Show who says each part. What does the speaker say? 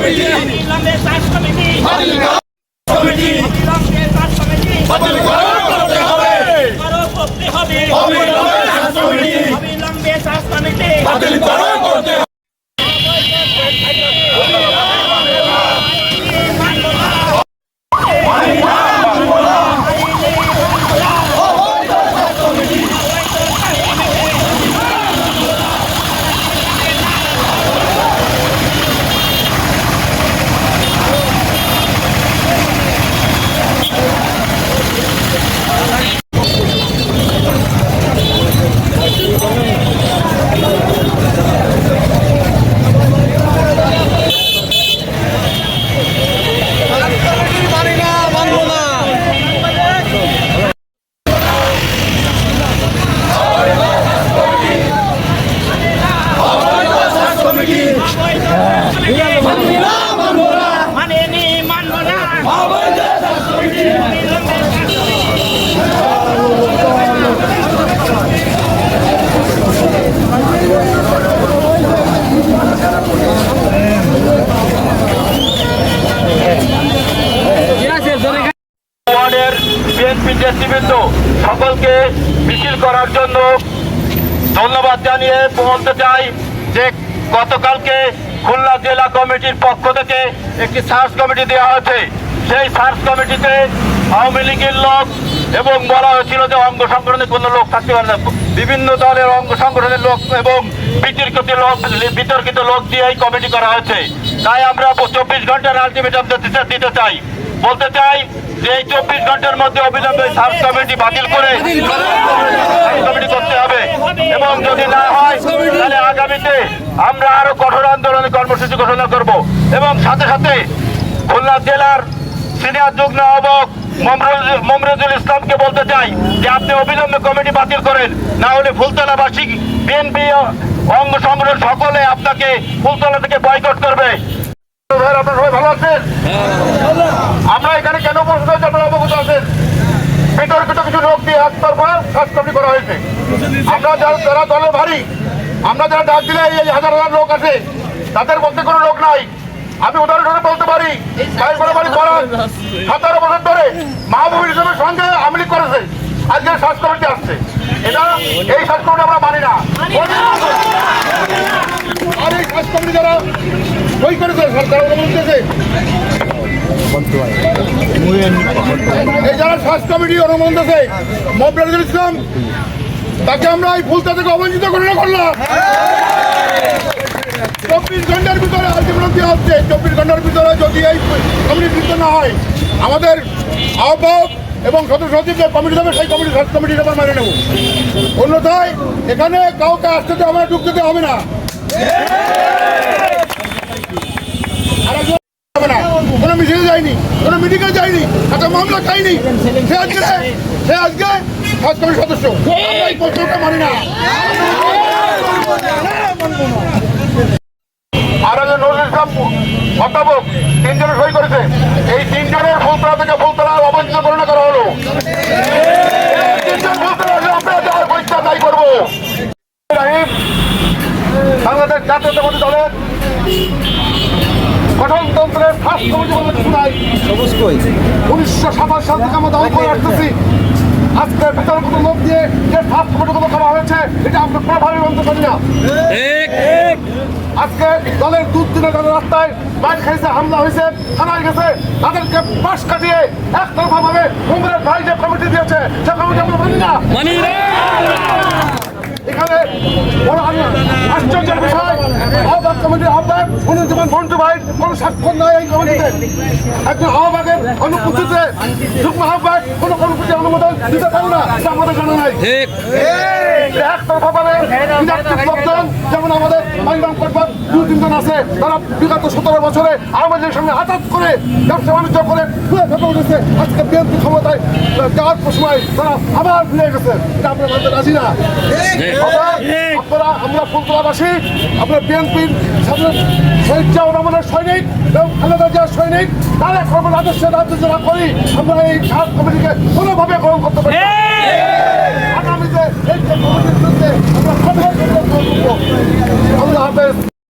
Speaker 1: Committee
Speaker 2: অবিলম্বে search committee
Speaker 1: বাতিল committee
Speaker 2: অবিলম্বে সার্চ কমিটি
Speaker 1: বাতিল করতে হবে।
Speaker 2: করতে হবে
Speaker 1: অবিলম্বে সার্চ কমিটি
Speaker 2: অবিলম্বে সার্চ কমিটি।
Speaker 1: বাতিল করতে হবে সার্চ কমিটি
Speaker 2: মানে নি মানব না
Speaker 1: অবৈধ সার্চ কমিটি
Speaker 2: অবিলম্বে সার্চ কমিটি
Speaker 3: ওয়ার্ডের বিএনপি নেতৃবৃন্দ সকলকে মিছিল করার জন্য ধন্যবাদ জানিয়ে বলতে চাই যে গতকালকে খুলনা জেলা কমিটির পক্ষ থেকে একটি সার্চ কমিটি দেওয়া হয়েছে। সেই সার্চ কমিটিতে আওয়ামী লীগের লোক এবং বলা হয়েছিল যে অঙ্গ সংগঠনের কোনো লোক থাকতে পারে না। বিভিন্ন দলের অঙ্গ সংগঠনের লোক এবং বিতর্কিত লোক বিতর্কিত লোক দিয়ে এই কমিটি করা হয়েছে। তাই আমরা চব্বিশ ঘণ্টার আলটিমেটাম দিতে চাই। বলতে চাই যে এই চব্বিশ ঘণ্টার মধ্যে অবিলম্বে সার্চ কমিটি বাতিল করে কমিটি করতে হবে। এবং যদি না হয়, তাহলে আগামীতে আমরা আরও কঠোর আন্দোলনের কর্মসূচি ঘোষণা করব। এবং সাথে সাথে খুলনা জেলার সিনিয়র যুগ্ম আহ্বক মমরুজুল ইসলামকে বলতে চাই যে আপনি অবিলম্বে কমিটি বাতিল করেন। না হলে ফুলতলাবাসী বিএনপি অঙ্গ সংগঠন সকলে আপনাকে ফুলতলা থেকে বয়কট করবে। আপনারা সবাই ভালো আছেন? আমরা এখানে কেন বসতে হয়েছে? আপনারা অবগত আছেন? বিতর্কিত কিছু লোক দিয়ে একতরফা কাজ কমিটি করা হয়েছে। আমরা যারা যারা দলের ভারী, আমরা যারা ডাক দিলে এই হাজার হাজার লোক আছে, তাদের মধ্যে কোনো লোক নাই। আমি উদাহরণ বলতে পারি সতেরো বছর ধরে মাহবুব হিসেবের সঙ্গে আমলি করেছে। আজকে শ্বাস কমিটি আসছে। এটা, এই শ্বাস কমিটি আমরা মানি না। আর এই যারা ইসলাম, তাকে আমরা এই ফুলতা থেকে অবঞ্চিত ঘোষণা করলাম। চব্বিশ ঘণ্টার ভিতরে আলটিমেটাম দেওয়া হচ্ছে। চব্বিশ ঘণ্টার ভিতরে যদি এই কমিটি না হয় আমাদের আহ্বায়ক এবং সদস্য সচিব যে কমিটি দেবে সেই কমিটি সার্চ কমিটির আবার মেনে নেব। অন্যথায় এখানে কাউকে আসতে হবে না ঢুকতে দেওয়া হবে না। আর একজন হবে না। কোনো মিছিলে যায়নি কোনো মিটিংয়ে যায়নি একটা মামলা খায়নি। সে আজকে সে আজকে সার্চ কমিটির সদস্য। আমরা এই প্রশ্নটা মানি না। আর একজন নজরুল ইসলাম অধ্যাপক তিনজনে সই করেছে। এই তিনজনের ফুলতলা থেকে ফুলতলা অবঞ্চিত গণনা করা হলো। এই তিনজন ফুলতলা আমরা যাওয়ার পরীক্ষা তাই করব। বাংলাদেশ জাতীয়তাবাদী দলের গঠনতন্ত্রের ফার্স্ট কমিটি বলে কিছু উনিশশো সাতাশ সাল থেকে আমরা দাবি করে আসতেছি। আজকে লোক দিয়ে যে ফার্স্ট কমিটি কথা করা হয়েছে এটা আমরা কোনোভাবে মানতে পারি না। আজকে দলের দুধ দিনে যারা রাস্তায় বাইক খাইছে হামলা হয়েছে থানায় গেছে। তাদেরকে পাশ কাটিয়ে একতরফা ভাবে মুম্বাইয়ের ভাই যে কমিটি দিয়েছে সে কমিটি আমরা মানি না। এখানে বড় আশ্চর্যের বিষয় আহ্বায়ক কমিটির আহ্বায়ক অনুজীবন মন্টু ভাই কোনো স্বাক্ষর নাই এই কমিটিতে। একজন আহ্বায়কের অনুপস্থিতিতে যুগ্ম আহ্বায়ক কোনো কর্মসূচি অনুমোদন দিতে পারে না এটা আমাদের জানা নাই। ভাবে ইনাক্টিভ লোকজন যেমন আমাদের মাইনাম করবার দু তিনজন আছে তারা বিগত সতেরো বছরে লীগের সঙ্গে হাতাত করে আজকে বিএনপি ক্ষমতায় সময় আবার ফিরে গেছে আমরা মানতে রাজি না আমরা ফুলতলাবাসী আপনার বিএনপির সামনে শহীদ জিয়াউর রহমানের সৈনিক এবং খালেদা তারা খবর আদর্শে রাজ্য যারা করি আমরা এই সাত কমিটিকে কোনোভাবে গ্রহণ করতে পারি